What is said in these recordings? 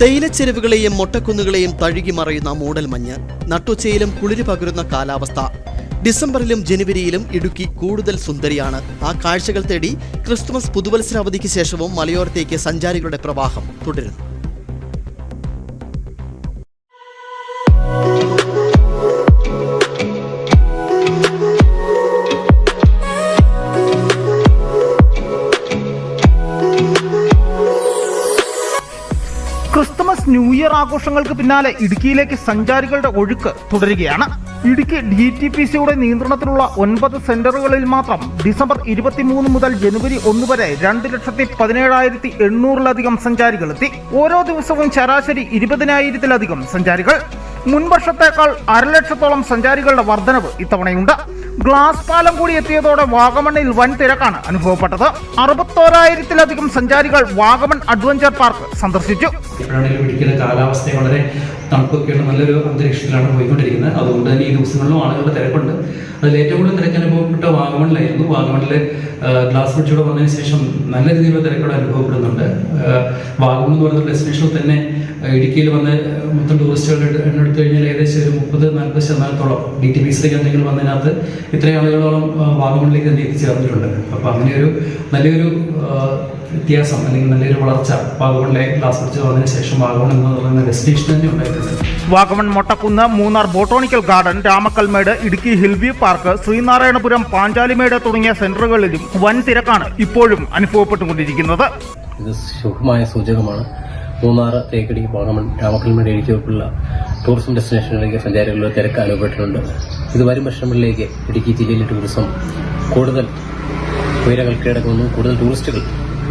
തേയിലച്ചെരുവുകളെയും മൊട്ടക്കുന്നുകളെയും തഴുകി മറയുന്ന മൂടൽ മഞ്ഞ് നട്ടുച്ചയിലും കുളിര് പകരുന്ന കാലാവസ്ഥ. ഡിസംബറിലും ജനുവരിയിലും ഇടുക്കി കൂടുതൽ സുന്ദരിയാണ്. ആ കാഴ്ചകൾ തേടി ക്രിസ്തുമസ് പുതുവത്സരാവധിക്ക് ശേഷവും മലയോരത്തേക്ക് സഞ്ചാരികളുടെ പ്രവാഹം തുടരുന്നു. ക്രിസ്തുമസ് ന്യൂ ഇയർ ആഘോഷങ്ങൾക്ക് പിന്നാലെ ഇടുക്കിയിലേക്ക് സഞ്ചാരികളുടെ ഒഴുക്ക് തുടരുകയാണ്. ഇടുക്കി ഡി ടി പി സിയുടെ നിയന്ത്രണത്തിലുള്ള ഒൻപത് സെന്ററുകളിൽ മാത്രം ഡിസംബർ ഇരുപത്തിമൂന്ന് മുതൽ ജനുവരി ഒന്ന് വരെ രണ്ട് ലക്ഷത്തി പതിനേഴായിരത്തി എണ്ണൂറിലധികം സഞ്ചാരികൾ എത്തി. ഓരോ ദിവസവും ശരാശരി ഇരുപതിനായിരത്തിലധികം സഞ്ചാരികൾ. മുൻവർഷത്തേക്കാൾ അരലക്ഷത്തോളം സഞ്ചാരികളുടെ വർധനവ് ഇത്തവണയുണ്ട്. ഗ്ലാസ് പാലം കൂടി എത്തിയതോടെ വാഗമണ്ണിൽ വൻ തിരക്കാണ് അനുഭവപ്പെട്ടത്. അറുപത്തോരായിരത്തിലധികം സഞ്ചാരികൾ വാഗമൺ അഡ്വഞ്ചർ പാർക്ക് സന്ദർശിച്ചു. കാലാവസ്ഥ വളരെ തണുപ്പൊക്കെയുള്ള നല്ലൊരു അന്തരീക്ഷത്തിലാണ് പോയിക്കൊണ്ടിരിക്കുന്നത്. അതുകൊണ്ട് തന്നെ ഈ ദിവസങ്ങളിലും ആളുകളുടെ തിരക്കുണ്ട്. അതിൽ ഏറ്റവും കൂടുതൽ തിരക്ക് അനുഭവപ്പെട്ട വാഗമണിലായിരുന്നു. വാഗമണിലെ ഗ്ലാസ് ബ്രിഡ്ജിലൂടെ വന്നതിന് ശേഷം നല്ല രീതിയിലുള്ള തിരക്കുകൾ അനുഭവപ്പെടുന്നുണ്ട്. വാഗമൺ എന്ന് പറയുന്ന ഡെസ്റ്റിനേഷനിൽ തന്നെ ഇടുക്കിയിൽ വന്ന് മൊത്തം ടൂറിസ്റ്റുകളുടെ എണ്ണം എടുത്തു കഴിഞ്ഞാൽ ഏകദേശം ഒരു മുപ്പത് നാൽപ്പത് ശതമാനത്തോളം ഡി ടി പി സിയിലേക്ക് എന്തെങ്കിലും വന്നതിനകത്ത് ഇത്രയും ആളുകളോളം വാഗമണിലേക്ക് തന്നെ എത്തിച്ചേർന്നിട്ടുണ്ട്. അപ്പോൾ അങ്ങനെ ഒരു നല്ലൊരു വ്യത്യാസം അല്ലെങ്കിൽ നല്ലൊരു വളർച്ച വാഗമണിലെ ക്ലാസ് പഠിച്ചു വന്നതിന് ശേഷം വാഗമൺ എന്ന് പറയുന്ന ഡെസ്റ്റിനേഷൻ തന്നെ ഉണ്ടായിട്ടുണ്ട്. Vagamon Mottakunnu Munnar botanical garden Ramakkalmedu Idukki hill view park Sreenarayanapuram Panchalimedu തുടങ്ങിയ സെന്ററുകളിലും വൻ തിരക്കാണ് ഇപ്പോഴും അനുഭവപ്പെട്ടുകൊണ്ടിരിക്കുന്നത്. ഇത് ശുഭമായ സൂചകമാണ്. മൂന്നാർ തേക്കടി വാഗമൺ രാമക്കൽമേട് ഇടുക്കിയുള്ള ടൂറിസം ഡെസ്റ്റിനേഷനുകളിലേക്ക് സഞ്ചാരികളുടെ തിരക്ക് അനുഭവപ്പെട്ടിട്ടുണ്ട്. ഇത് വരും വർഷങ്ങളിലേക്ക് ഇടുക്കി ജില്ലയിലെ ടൂറിസം കൂടുതൽ ഉയരങ്ങൾ കീഴടക്കുന്നു കൂടുതൽ ടൂറിസ്റ്റുകൾ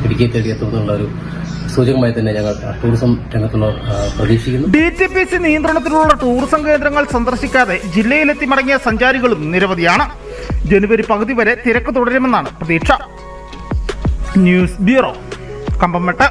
ഇടുക്കിയെ തേടിയെത്തുമെന്നുള്ള ഒരു സൂചകമായി തന്നെ ഞങ്ങൾ ടൂറിസം രംഗത്തുള്ള പ്രതീക്ഷിക്കുന്നു. ഡി ടി പി സി നിയന്ത്രണത്തിലുള്ള ടൂറിസം കേന്ദ്രങ്ങൾ സന്ദർശിക്കാതെ ജില്ലയിലെത്തി മടങ്ങിയ സഞ്ചാരികളും നിരവധിയാണ്. ജനുവരി പകുതി വരെ തിരക്ക് തുടരുമെന്നാണ് പ്രതീക്ഷ. News bureau Kambammettu